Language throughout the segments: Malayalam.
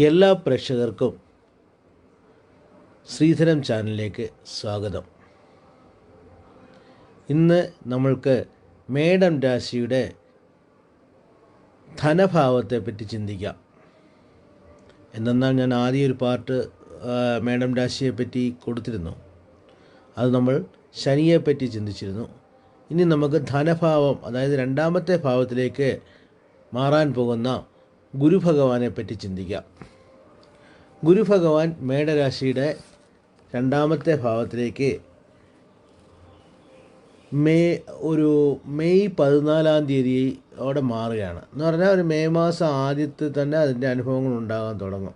എല്ലാ പ്രേക്ഷകർക്കും ശ്രീധരം ചാനലിലേക്ക് സ്വാഗതം. ഇന്ന് നമ്മൾക്ക് മേഡം രാശിയുടെ ധനഭാവത്തെ പറ്റി ചിന്തിക്കാം. എന്തെന്നാൽ ഞാൻ ആദ്യം ഒരു പാർട്ട് മേഡം രാശിയെ പറ്റി കൊടുത്തിരുന്നു. അത് നമ്മൾ ശനിയെ പറ്റി ചിന്തിച്ചിരുന്നു. ഇനി നമുക്ക് ധനഭാവം അതായത് രണ്ടാമത്തെ ഭാവത്തിലേക്ക് മാറാൻ പോകുന്ന ഗുരുഭഗവാനെ പറ്റി ചിന്തിക്കാം ഗുരുഭഗവാൻ മേടരാശിയുടെ രണ്ടാമത്തെ ഭാവത്തിലേക്ക് മെയ് ഒരു മെയ് പതിനാലാം തീയതി അവിടെ മാറുകയാണ്. എന്ന് പറഞ്ഞാൽ ഒരു മെയ് മാസം ആദ്യത്തിൽ തന്നെ അതിന്റെ അനുഭവങ്ങൾ ഉണ്ടാകാൻ തുടങ്ങും.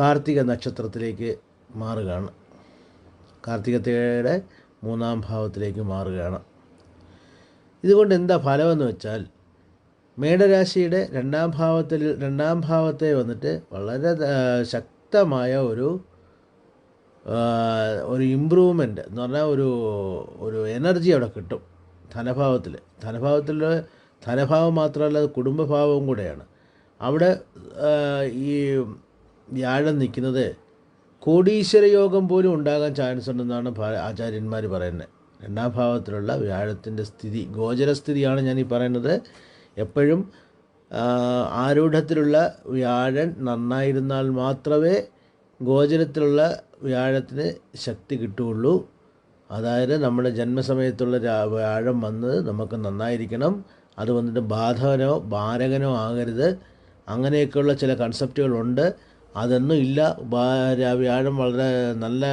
കാർത്തിക നക്ഷത്രത്തിലേക്ക് മാറുകയാണ്. കാർത്തികത്തിയുടെ മൂന്നാം ഭാവത്തിലേക്ക് മാറുകയാണ്. ഇതുകൊണ്ട് എന്താ ഫലമെന്ന് വെച്ചാൽ മേടരാശിയുടെ രണ്ടാം ഭാവത്തിൽ രണ്ടാം ഭാവത്തെ വന്നിട്ട് വളരെ ശക്തമായ ഒരു ഒരു ഇമ്പ്രൂവ്മെന്റ് എന്ന് പറഞ്ഞാൽ ഒരു ഒരു എനർജി അവിടെ കിട്ടും ധനഭാവത്തിൽ. ധനഭാവത്തിൽ ധനഭാവം മാത്രമല്ല കുടുംബഭാവവും കൂടെയാണ്. അവിടെ ഈ വ്യാഴം നിൽക്കുന്നത് കോടീശ്വര യോഗം പോലും ഉണ്ടാകാൻ ചാൻസ് ഉണ്ടെന്നാണ് ആചാര്യന്മാർ പറയുന്നത്. രണ്ടാം ഭാവത്തിലുള്ള വ്യാഴത്തിന്റെ സ്ഥിതി ഗോചരസ്ഥിതിയാണ് ഞാൻ ഈ പറയുന്നത്. എപ്പോഴും ആരൂഢത്തിലുള്ള വ്യാഴൻ നന്നായിരുന്നാൽ മാത്രമേ ഗോചരത്തിലുള്ള വ്യാഴത്തിന് ശക്തി കിട്ടുകയുള്ളൂ. അതായത് നമ്മുടെ ജന്മസമയത്തുള്ള വ്യാഴം വന്ന് നമുക്ക് നന്നായിരിക്കണം. അത് വന്നിട്ട് ബാധകനോ ഭാരകനോ ആകരുത്. അങ്ങനെയൊക്കെയുള്ള ചില കൺസെപ്റ്റുകളുണ്ട്. അതൊന്നും ഇല്ല. വ്യാഴം വളരെ നല്ല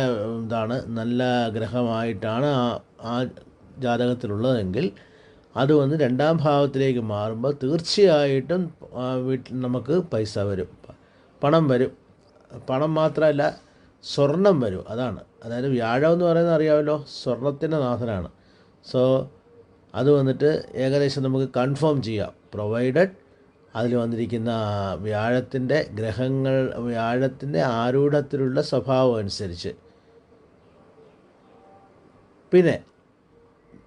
ഇതാണ് നല്ല ഗ്രഹമായിട്ടാണ് ആ ആ ജാതകത്തിലുള്ളതെങ്കിൽ അത് വന്ന് രണ്ടാം ഭാവത്തിലേക്ക് മാറുമ്പോൾ തീർച്ചയായിട്ടും വീട്ടിൽ നമുക്ക് പൈസ വരും. പണം വരും. പണം മാത്രമല്ല സ്വർണം വരും. അതാണ്. അതായത് വ്യാഴം എന്ന് പറയുന്നത് അറിയാമല്ലോ സ്വർണത്തിന്റെ നാഥനാണ്. സോ അത് വന്നിട്ട് ഏകദേശം നമുക്ക് കൺഫേം ചെയ്യാം. പ്രൊവൈഡഡ് അതിൽ വന്നിരിക്കുന്ന വ്യാഴത്തിന്റെ ഗ്രഹങ്ങൾ വ്യാഴത്തിന്റെ ആരൂഢത്തിലുള്ള സ്വഭാവം അനുസരിച്ച്. പിന്നെ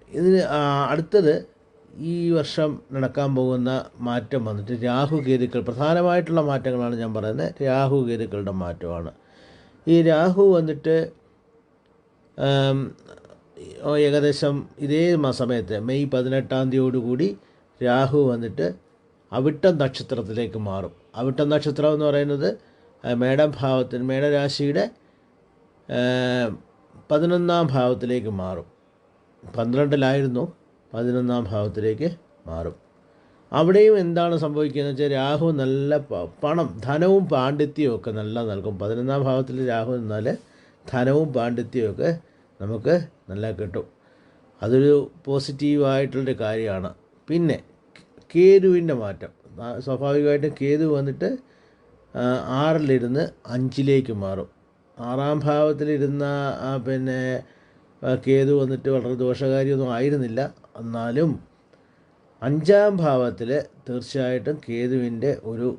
ഇതിന് അടുത്തത് ഈ വർഷം നടക്കാൻ പോകുന്ന മാറ്റം വന്നിട്ട് രാഹുകേതുക്കൾ പ്രധാനമായിട്ടുള്ള മാറ്റങ്ങളാണ് ഞാൻ പറയുന്നത്. രാഹുകേതുക്കളുടെ മാറ്റമാണ്. ഈ രാഹു വന്നിട്ട് ഏകദേശം ഇതേ സമയത്ത് മെയ് പതിനെട്ടാം തീയതിയോടുകൂടി രാഹു വന്നിട്ട് അവിട്ടം നക്ഷത്രത്തിലേക്ക് മാറും. അവിട്ടം നക്ഷത്രം എന്ന് പറയുന്നത് മേടഭാവത്തിന് മേടം ഭാവത്തിന് മേടരാശിയുടെ പതിനൊന്നാം ഭാവത്തിലേക്ക് മാറും. പന്ത്രണ്ടിലായിരുന്നു. പതിനൊന്നാം ഭാവത്തിലേക്ക് മാറും. അവിടെയും എന്താണ് സംഭവിക്കുന്നത് വെച്ചാൽ രാഹു നല്ല പണം ധനവും പാണ്ഡിത്യവും ഒക്കെ നല്ല നൽകും. പതിനൊന്നാം ഭാവത്തിൽ രാഹു എന്നാൽ ധനവും പാണ്ഡിത്യവും ഒക്കെ നമുക്ക് നല്ല കിട്ടും. അതൊരു പോസിറ്റീവായിട്ടുള്ളൊരു കാര്യമാണ്. പിന്നെ കേതുവിന്റെ മാറ്റം. സ്വാഭാവികമായിട്ടും കേതു വന്നിട്ട് ആറിലിരുന്ന് അഞ്ചിലേക്ക് മാറും. ആറാം ഭാവത്തിലിരുന്ന പിന്നെ കേതു വന്നിട്ട് വളരെ ദോഷകാരിയൊന്നും ആയിരുന്നില്ല. എന്നാലും അഞ്ചാം ഭാവത്തിൽ തീർച്ചയായിട്ടും കേതുവിന്റെ ഒരു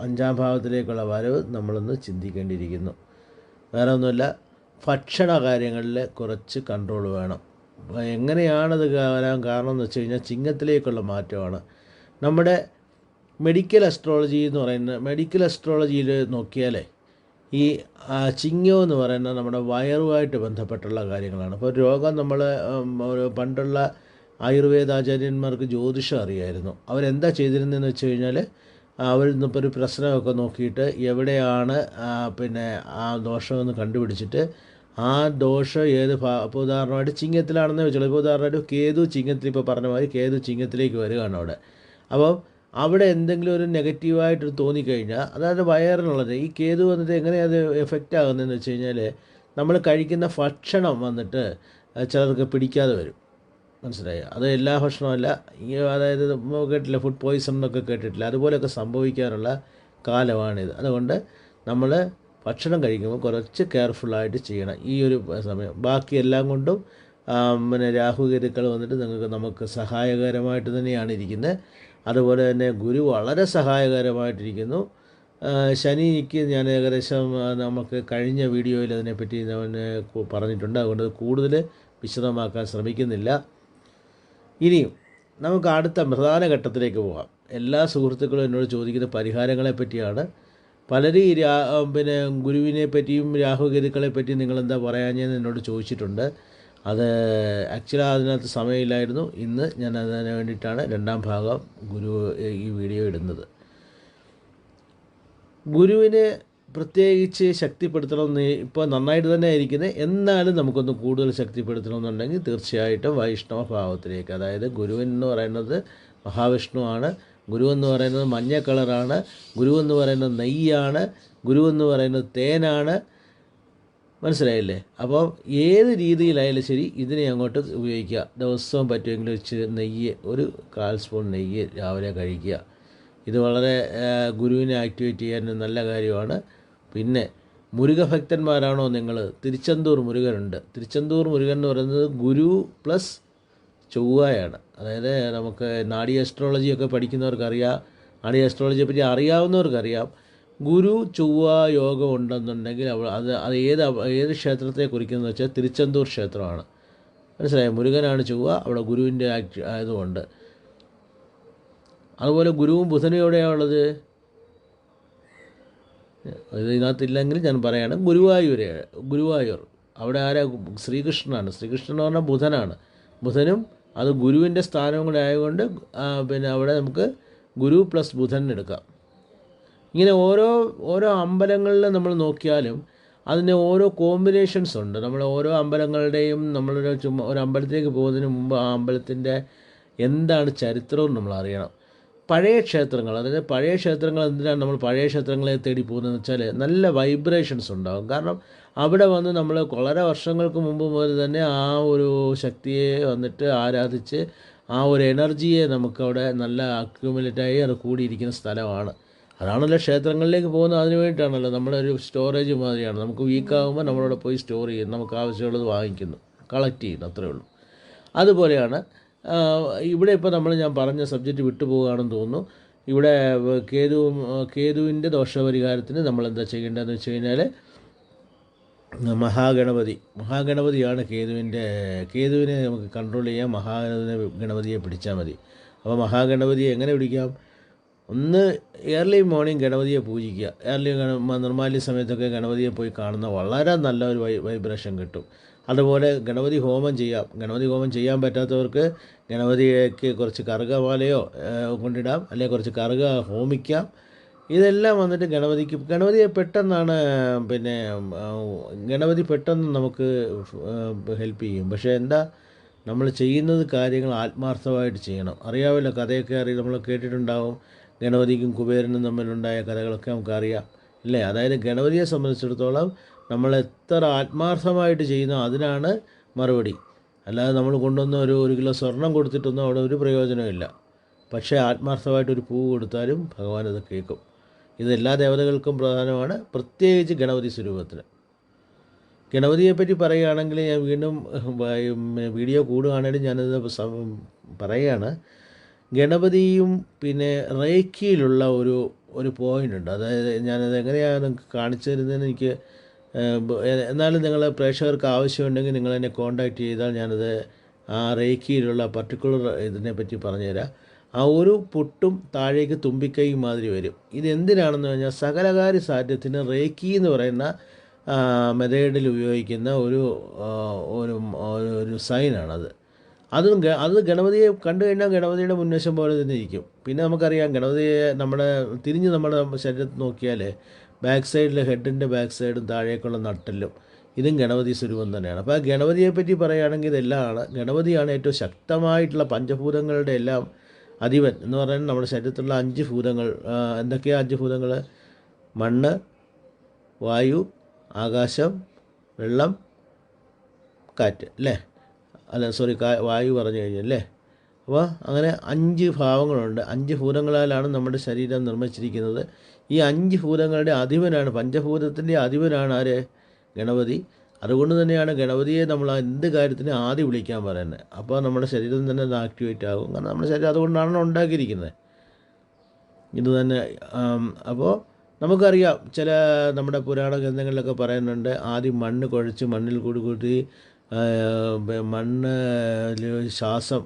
അഞ്ചാം ഭാവത്തിലേക്കുള്ള വരവ് നമ്മളൊന്ന് ചിന്തിക്കേണ്ടിയിരിക്കുന്നു. വേറെ ഒന്നുമില്ല ഭക്ഷണ കാര്യങ്ങളിൽ കുറച്ച് കൺട്രോൾ വേണം. എങ്ങനെയാണത് വരാൻ കാരണം എന്ന് വെച്ച് കഴിഞ്ഞാൽ ചിങ്ങത്തിലേക്കുള്ള മാറ്റമാണ്. നമ്മുടെ മെഡിക്കൽ അസ്ട്രോളജി എന്ന് പറയുന്ന മെഡിക്കൽ അസ്ട്രോളജിയിൽ നോക്കിയാലേ ഈ ചിങ്ങോ എന്ന് പറയുന്നത് നമ്മുടെ വയറുമായിട്ട് ബന്ധപ്പെട്ടുള്ള കാര്യങ്ങളാണ്. അപ്പോൾ രോഗം നമ്മൾ പണ്ടുള്ള ആയുർവേദാചാര്യന്മാർക്ക് ജ്യോതിഷം അറിയായിരുന്നു. അവരെന്താ ചെയ്തിരുന്നതെന്ന് വെച്ച് കഴിഞ്ഞാൽ അവർ ഇന്നിപ്പോൾ ഒരു പ്രശ്നമൊക്കെ നോക്കിയിട്ട് എവിടെയാണ് പിന്നെ ആ ദോഷമെന്ന് കണ്ടുപിടിച്ചിട്ട് ആ ദോഷം ഏത് ഭാ ഇപ്പോൾ ഉദാഹരണമായിട്ട് ചിങ്ങത്തിലാണെന്ന് വെച്ചോളൂ. ഇപ്പോൾ ഉദാഹരണമായിട്ട് കേതു ചിങ്ങത്തിൽ ഇപ്പോൾ പറഞ്ഞ മാതിരി കേതു ചിങ്ങത്തിലേക്ക് വരികയാണ് അവിടെ. അപ്പം അവിടെ എന്തെങ്കിലും ഒരു നെഗറ്റീവായിട്ട് തോന്നിക്കഴിഞ്ഞാൽ അതായത് വയറിനുള്ളത് ഈ കേതു വന്നിട്ട് എങ്ങനെയാണ് അത് എഫക്റ്റ് ആകുന്നതെന്ന് വെച്ച് കഴിഞ്ഞാൽ നമ്മൾ കഴിക്കുന്ന ഭക്ഷണം വന്നിട്ട് ചിലർക്ക് പിടിക്കാതെ വരും. മനസ്സിലായോ? അത് എല്ലാ ഭക്ഷണമല്ല അതായത് കേട്ടില്ല ഫുഡ് പോയിസൺ എന്നൊക്കെ കേട്ടിട്ടില്ല? അതുപോലെയൊക്കെ സംഭവിക്കാനുള്ള കാലമാണിത്. അതുകൊണ്ട് നമ്മൾ ഭക്ഷണം കഴിക്കുമ്പോൾ കുറച്ച് കെയർഫുള്ളായിട്ട് ചെയ്യണം. ഈ ഒരു സമയം. ബാക്കി എല്ലാം കൊണ്ടും പിന്നെ രാഹുകേതുക്കൾ വന്നിട്ട് നിങ്ങൾക്ക് നമുക്ക് സഹായകരമായിട്ട് തന്നെയാണ് ഇരിക്കുന്നത് അതുപോലെ തന്നെ ഗുരു വളരെ സഹായകരമായിട്ടിരിക്കുന്നു. ശനിക്ക് ഞാൻ ഏകദേശം നമുക്ക് കഴിഞ്ഞ വീഡിയോയിൽ അതിനെപ്പറ്റി പറഞ്ഞിട്ടുണ്ട്. അതുകൊണ്ട് കൂടുതൽ വിശദമാക്കാൻ ശ്രമിക്കുന്നില്ല. ഇനിയും നമുക്ക് അടുത്ത പ്രധാന ഘട്ടത്തിലേക്ക് പോകാം എല്ലാ സുഹൃത്തുക്കളും എന്നോട് ചോദിക്കുന്ന പരിഹാരങ്ങളെ പറ്റിയാണ്. പലരും രാ പിന്നെ ഗുരുവിനെ പറ്റിയും രാഹുഗതികളെ പറ്റിയും നിങ്ങളെന്താ പറയാഞ്ഞെന്ന് എന്നോട് ചോദിച്ചിട്ടുണ്ട്. അത് ആക്ച്വലി അതിനകത്ത് സമയമില്ലായിരുന്നു. ഇന്ന് ഞാൻ അതിന് വേണ്ടിയിട്ടാണ് രണ്ടാം ഭാഗം ഗുരു ഈ വീഡിയോ ഇടുന്നത്. ഗുരുവിനെ പ്രത്യേകിച്ച് ശക്തിപ്പെടുത്തണമെന്ന് ഇപ്പോൾ നന്നായിട്ട് തന്നെ ഇരിക്കുന്നത് എന്നാലും നമുക്കൊന്ന് കൂടുതൽ ശക്തിപ്പെടുത്തണമെന്നുണ്ടെങ്കിൽ തീർച്ചയായിട്ടും വൈഷ്ണവ ഭാവത്തിലേക്ക്. അതായത് ഗുരുവൻ എന്ന് പറയുന്നത് മഹാവിഷ്ണുവാണ് ഗുരു എന്ന് പറയുന്നത് മഞ്ഞ കളറാണ്. ഗുരു എന്ന് പറയുന്നത് നെയ്യാണ്. ഗുരു എന്ന് പറയുന്നത് തേനാണ്. മനസ്സിലായില്ലേ? അപ്പോൾ ഏത് രീതിയിലായാലും ശരി ഇതിനെ അങ്ങോട്ട് ഉപയോഗിക്കുക. ദിവസവും പറ്റുമെങ്കിൽ ഇച്ചിരി നെയ്യ് ഒരു കാൽ സ്പൂൺ നെയ്യ് രാവിലെ കഴിക്കുക. ഇത് വളരെ ഗുരുവിനെ ആക്ടിവേറ്റ് ചെയ്യാൻ നല്ല കാര്യമാണ്. പിന്നെ മുരുകഭക്തന്മാരാണോ നിങ്ങൾ തിരുച്ചെന്തൂർ മുരുകനുണ്ട്. തിരുച്ചെന്തൂർ മുരുകൻ എന്ന് പറയുന്നത് ഗുരു പ്ലസ് ചൊവ്വയാണ്. അതായത് നമുക്ക് നാഡി അസ്ട്രോളജിയൊക്കെ പഠിക്കുന്നവർക്കറിയാം. നാഡി അസ്ട്രോളജിയെ പറ്റി അറിയാവുന്നവർക്കറിയാം. ഗുരു ചൊവ്വ യോഗം ഉണ്ടെന്നുണ്ടെങ്കിൽ അവൾ അത് അത് ഏത് ഏത് ക്ഷേത്രത്തെ കുറിക്കുന്നത് വെച്ചാൽ തിരുച്ചെന്തൂർ ക്ഷേത്രമാണ്. മനസ്സിലായോ? മുരുകനാണ് ചൊവ്വ അവിടെ ഗുരുവിന്റെ ആയതുകൊണ്ട്. അതുപോലെ ഗുരുവും ബുധനും എവിടെയാണുള്ളത് ഇത് ഇതിനകത്തില്ലെങ്കിൽ ഞാൻ പറയണം ഗുരുവായൂർ ഗുരുവായൂർ. അവിടെ ആരാ? ശ്രീകൃഷ്ണനാണ്. ശ്രീകൃഷ്ണൻ എന്ന് പറഞ്ഞാൽ ബുധനാണ്. ബുധനും അത് ഗുരുവിന്റെ സ്ഥാനവും കൂടെ ആയതുകൊണ്ട് പിന്നെ അവിടെ നമുക്ക് ഗുരു പ്ലസ് ബുധൻ എടുക്കാം. ഇങ്ങനെ ഓരോ ഓരോ അമ്പലങ്ങളിൽ നമ്മൾ നോക്കിയാലും അതിന് ഓരോ കോമ്പിനേഷൻസ് ഉണ്ട്. നമ്മൾ ഓരോ അമ്പലങ്ങളുടെയും നമ്മളൊരു ചുമ്മാ ഒരു അമ്പലത്തിലേക്ക് പോകുന്നതിന് മുമ്പ് ആ അമ്പലത്തിന്റെ എന്താണ് ചരിത്രവും നമ്മൾ അറിയണം. പഴയ ക്ഷേത്രങ്ങൾ അതായത് പഴയ ക്ഷേത്രങ്ങൾ എന്തിനാണ് നമ്മൾ പഴയ ക്ഷേത്രങ്ങളെ തേടി പോകുന്നതെന്ന് വെച്ചാൽ നല്ല വൈബ്രേഷൻസ് ഉണ്ടാകും. കാരണം അവിടെ വന്ന് നമ്മൾ വളരെ വർഷങ്ങൾക്ക് മുമ്പ് മുതൽ തന്നെ ആ ഒരു ശക്തിയെ വന്നിട്ട് ആരാധിച്ച് ആ ഒരു എനർജിയെ നമുക്കവിടെ നല്ല അക്യുമുലേറ്റായി അത് കൂടിയിരിക്കുന്ന സ്ഥലമാണ്. അതാണല്ലോ ക്ഷേത്രങ്ങളിലേക്ക് പോകുന്നത് അതിന് വേണ്ടിയിട്ടാണല്ലോ. ഒരു സ്റ്റോറേജ് മാതിരിയാണ്. നമുക്ക് വീക്കാകുമ്പോൾ നമ്മളവിടെ പോയി സ്റ്റോർ ചെയ്യും നമുക്ക് ആവശ്യമുള്ളത് വാങ്ങിക്കുന്നു. കളക്ട് ചെയ്യുന്നു. അത്രേ ഉള്ളൂ. അതുപോലെയാണ് ഇവിടെ ഇപ്പോൾ നമ്മൾ ഞാൻ പറഞ്ഞ സബ്ജക്റ്റ് വിട്ടുപോകുകയാണെന്ന് തോന്നുന്നു. ഇവിടെ കേതു കേതുവിന്റെ ദോഷപരിഹാരത്തിന് നമ്മൾ എന്താ ചെയ്യേണ്ടതെന്ന് വെച്ച് കഴിഞ്ഞാൽ മഹാഗണപതി. മഹാഗണപതിയാണ് കേതുവിന്റെ കേതുവിനെ നമുക്ക് കൺട്രോൾ ചെയ്യാൻ മഹാഗണപതിനെ ഗണപതിയെ പിടിച്ചാൽ മതി. അപ്പോൾ മഹാഗണപതിയെ എങ്ങനെ പിടിക്കാം? ഒന്ന് ഏർലി മോർണിംഗ് ഗണപതിയെ പൂജിക്കുക. ഏർലി നിർമ്മാല്യ സമയത്തൊക്കെ ഗണപതിയെ പോയി കാണുന്ന വളരെ നല്ല ഒരു വൈ വൈബ്രേഷൻ കിട്ടും. അതുപോലെ ഗണപതി ഹോമം ചെയ്യാം. ഗണപതി ഹോമം ചെയ്യാൻ പറ്റാത്തവർക്ക് ഗണപതിക്ക് കുറച്ച് കറുകമാലയോ കൊണ്ടിടാം. അല്ലെങ്കിൽ കുറച്ച് കറുക ഹോമിക്കാം. ഇതെല്ലാം വന്നിട്ട് ഗണപതിക്ക് ഗണപതിയെ പെട്ടെന്നാണ് പിന്നെ ഗണപതി പെട്ടെന്ന് നമുക്ക് ഹെൽപ്പ് ചെയ്യും. പക്ഷേ എന്താ നമ്മൾ ചെയ്യുന്നത് കാര്യങ്ങൾ ആത്മാർത്ഥമായിട്ട് ചെയ്യണം. അറിയാമല്ലോ കഥയൊക്കെ അറിയാം. നമ്മൾ കേട്ടിട്ടുണ്ടാവും. ഗണപതിക്കും കുബേരനും തമ്മിലുണ്ടായ കഥകളൊക്കെ നമുക്കറിയാം. ഇല്ലേ? അതായത് ഗണപതിയെ സംബന്ധിച്ചിടത്തോളം നമ്മൾ എത്ര ആത്മാർത്ഥമായിട്ട് ചെയ്യുന്നോ അതിനാണ് മറുപടി. അല്ലാതെ നമ്മൾ കൊണ്ടുവന്ന ഒരു ഒരു കിലോ സ്വർണം കൊടുത്തിട്ടൊന്നും അവിടെ ഒരു പ്രയോജനമില്ല പക്ഷേ ആത്മാർത്ഥമായിട്ട് ഒരു പൂവ് കൊടുത്താലും ഭഗവാൻ അത് കേൾക്കും. ഇത് എല്ലാ ദേവതകൾക്കും പ്രധാനമാണ്. പ്രത്യേകിച്ച് ഗണപതി സ്വരൂപത്തിന്. ഗണപതിയെപ്പറ്റി പറയുകയാണെങ്കിൽ ഞാൻ വീണ്ടും വീഡിയോ കൂടുകയാണെങ്കിലും ഞാനത് പറയുകയാണ്. ഗണപതിയും പിന്നെ റേക്കിയിലുള്ള ഒരു ഒരു പോയിന്റ് ഉണ്ട്. അതായത് ഞാനത് എങ്ങനെയാണ് നിങ്ങൾക്ക് കാണിച്ചു തരുന്നതെന്ന് എനിക്ക് എന്നാലും നിങ്ങൾ പ്രേക്ഷകർക്ക് ആവശ്യമുണ്ടെങ്കിൽ നിങ്ങൾ എന്നെ കോൺടാക്റ്റ് ചെയ്താൽ ഞാനത് ആ റേക്കിയിലുള്ള പർട്ടിക്കുലർ ഇതിനെപ്പറ്റി പറഞ്ഞുതരാം. ആ ഒരു പൊട്ടും താഴേക്ക് തുമ്പിക്കൈ മാതിരി വരും. ഇതെന്തിനാണെന്ന് പറഞ്ഞാൽ സകലകാരി സാധ്യത്തിന് റേക്കി എന്ന് പറയുന്ന മെതേഡിൽ ഉപയോഗിക്കുന്ന ഒരു ഒരു- ഒരു സൈനാണത് അതും അത് ഗണപതിയെ കണ്ടു കഴിഞ്ഞാൽ ഗണപതിയുടെ മുൻവശം പോലെ തന്നെ ഇരിക്കും. പിന്നെ നമുക്കറിയാം ഗണപതിയെ നമ്മുടെ തിരിഞ്ഞ് നമ്മുടെ ശരീരത്തിൽ നോക്കിയാൽ ബാക്ക് സൈഡിൽ ഹെഡിന്റെ ബാക്ക് സൈഡും താഴേക്കുള്ള നട്ടലും ഇതും ഗണപതി സ്വരൂപം തന്നെയാണ്. അപ്പോൾ ആ ഗണപതിയെ പറ്റി പറയുകയാണെങ്കിൽ ഇതെല്ലാമാണ് ഗണപതിയാണ് ഏറ്റവും ശക്തമായിട്ടുള്ള പഞ്ചഭൂതങ്ങളുടെ എല്ലാം അധിപൻ എന്ന് പറയുന്നത് നമ്മുടെ ശരീരത്തിലുള്ള അഞ്ച് ഭൂതങ്ങൾ എന്തൊക്കെയാണ് അഞ്ച് ഭൂതങ്ങൾ? മണ്ണ് വായു ആകാശം വെള്ളം കാറ്റ് അല്ലേ? അല്ല സോറി വായു പറഞ്ഞു കഴിഞ്ഞല്ലേ? അപ്പോൾ അങ്ങനെ അഞ്ച് ഭാവങ്ങളുണ്ട്. അഞ്ച് ഭൂതങ്ങളാലാണ് നമ്മുടെ ശരീരം നിർമ്മിച്ചിരിക്കുന്നത്. ഈ അഞ്ച് ഭൂതങ്ങളുടെ അധിപനാണ് പഞ്ചഭൂതത്തിന്റെ അധിപനാണ് ആര്? ഗണപതി. അതുകൊണ്ട് തന്നെയാണ് ഗണപതിയെ നമ്മൾ എന്ത് കാര്യത്തിന് ആദ്യം വിളിക്കാൻ പറയുന്നത്. അപ്പോൾ നമ്മുടെ ശരീരം തന്നെ അത് ആക്ടിവേറ്റ് ആകും. കാരണം നമ്മുടെ ശരീരം അതുകൊണ്ടാണ് ഉണ്ടാക്കിയിരിക്കുന്നത്. ഇത് തന്നെ അപ്പോൾ നമുക്കറിയാം ചില നമ്മുടെ പുരാണ ഗ്രന്ഥങ്ങളിലൊക്കെ പറയുന്നുണ്ട് ആദ്യം മണ്ണ് കുഴച്ച് മണ്ണിൽ കൂടി കൂട്ടി മണ്ണ് ശ്വാസം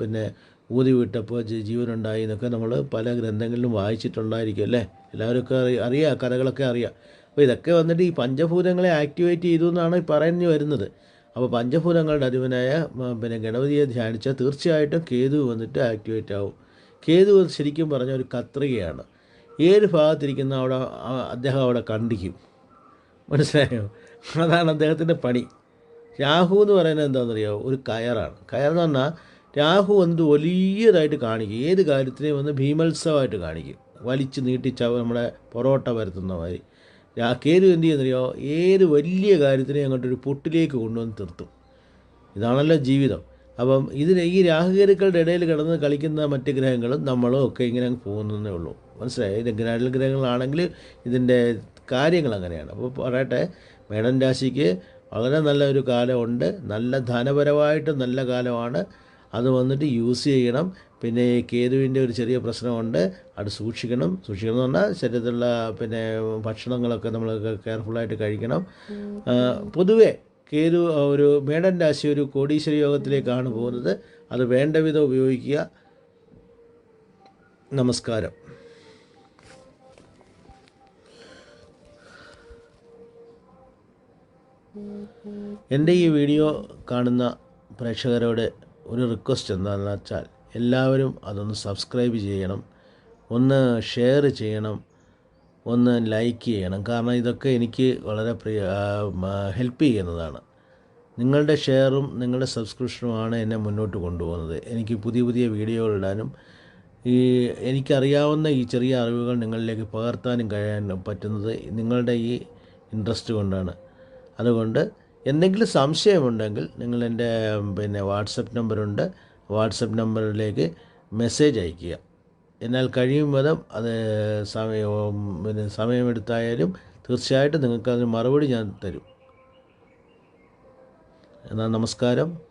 പിന്നെ ഊതി വിട്ടപ്പോൾ ജീവനുണ്ടായി എന്നൊക്കെ നമ്മൾ പല ഗ്രന്ഥങ്ങളിലും വായിച്ചിട്ടുണ്ടായിരിക്കും അല്ലേ? എല്ലാവർക്കും അറിയാം അറിയാം കഥകളൊക്കെ അറിയാം. അപ്പോൾ ഇതൊക്കെ വന്നിട്ട് ഈ പഞ്ചഭൂതങ്ങളെ ആക്ടിവേറ്റ് ചെയ്തു എന്നാണ് പറഞ്ഞു വരുന്നത്. അപ്പോൾ പഞ്ചഭൂതങ്ങളുടെ അധിപനായ പിന്നെ ഗണപതിയെ ധ്യാനിച്ചാൽ തീർച്ചയായിട്ടും കേതു വന്നിട്ട് ആക്ടിവേറ്റ് ആവും. കേതു ശരിക്കും പറഞ്ഞ ഒരു കത്രികയാണ്. ഏത് ഭാഗത്തിരിക്കുന്ന അവിടെ അദ്ദേഹം അവിടെ കണ്ടിക്കും മനസ്സിലായോ? അതാണ് അദ്ദേഹത്തിന്റെ പണി. രാഹു എന്ന് പറയുന്നത് എന്താണെന്നറിയോ? ഒരു കയറാണ്. കയറെന്ന് പറഞ്ഞാൽ രാഹു എന്ത് വലിയതായിട്ട് കാണിക്കും. ഏത് കാര്യത്തിനെയും വന്ന് ഭീമത്സവമായിട്ട് കാണിക്കും. വലിച്ചു നീട്ടിച്ച നമ്മുടെ പൊറോട്ട വരുത്തുന്ന മാതിരി. രാ കേതു എന്ത് ചെയ്യുന്നറിയോ? ഏത് വലിയ കാര്യത്തിനെയും അങ്ങോട്ടൊരു പൊട്ടിലേക്ക് കൊണ്ടുവന്ന് നിർത്തും. ഇതാണല്ലോ ജീവിതം. അപ്പം ഇതിന് ഈ രാഹുകേരുക്കളുടെ ഇടയിൽ കിടന്ന് കളിക്കുന്ന മറ്റ് ഗ്രഹങ്ങളും നമ്മളും ഒക്കെ ഇങ്ങനെ അങ്ങ് പോകുന്നതേ ഉള്ളൂ. മനസ്സിലായി? ഇത് ഗ്രഹ ഗ്രഹങ്ങളാണെങ്കിൽ ഇതിന്റെ കാര്യങ്ങൾ അങ്ങനെയാണ്. അപ്പോൾ പറയട്ടെ മേടൻ രാശിക്ക് വളരെ നല്ലൊരു കാലമുണ്ട്. നല്ല ധനപരമായിട്ട് നല്ല കാലമാണ്. അത് വന്നിട്ട് യൂസ് ചെയ്യണം. പിന്നെ കേതുവിന്റെ ഒരു ചെറിയ പ്രശ്നമുണ്ട്. അത് സൂക്ഷിക്കണം. സൂക്ഷിക്കണം എന്ന് പറഞ്ഞാൽ ശരീരത്തിലുള്ള പിന്നെ ഭക്ഷണങ്ങളൊക്കെ നമ്മൾ കെയർഫുള്ളായിട്ട് കഴിക്കണം. പൊതുവേ കേതു ഒരു മേടൻ രാശി ഒരു കോടീശ്വര യോഗത്തിലേക്കാണ് പോകുന്നത്. അത് വേണ്ട വിധം ഉപയോഗിക്കുക. നമസ്കാരം. എന്റെ ഈ വീഡിയോ കാണുന്ന പ്രേക്ഷകരോട് ഒരു റിക്വസ്റ്റ് എന്താണെന്ന് വെച്ചാൽ എല്ലാവരും അതൊന്ന് സബ്സ്ക്രൈബ് ചെയ്യണം ഒന്ന് ഷെയർ ചെയ്യണം ഒന്ന് ലൈക്ക് ചെയ്യണം. കാരണം ഇതൊക്കെ എനിക്ക് വളരെ പ്രിയ ഹെൽപ്പ് ചെയ്യുന്നതാണ്. നിങ്ങളുടെ ഷെയറും നിങ്ങളുടെ സബ്സ്ക്രിപ്ഷനുമാണ് എന്നെ മുന്നോട്ട് കൊണ്ടുപോകുന്നത്. എനിക്ക് പുതിയ പുതിയ വീഡിയോകൾ ഇടാനും ഈ എനിക്കറിയാവുന്ന ഈ ചെറിയ അറിവുകൾ നിങ്ങളിലേക്ക് പകർത്താനും കഴിയാൻ പറ്റുന്നത് നിങ്ങളുടെ ഈ ഇൻട്രസ്റ്റ് കൊണ്ടാണ്. അതുകൊണ്ട് എന്തെങ്കിലും സംശയമുണ്ടെങ്കിൽ നിങ്ങൾ എന്റെ പിന്നെ വാട്സപ്പ് നമ്പറുണ്ട്. വാട്സപ്പ് നമ്പറിലേക്ക് മെസ്സേജ് അയയ്ക്കുക. എന്നാൽ കഴിയും വിധം അത് സമയം പിന്നെ സമയമെടുത്തായാലും തീർച്ചയായിട്ടും നിങ്ങൾക്ക് അതിന് മറുപടി ഞാൻ തരും. എന്നാൽ നമസ്കാരം.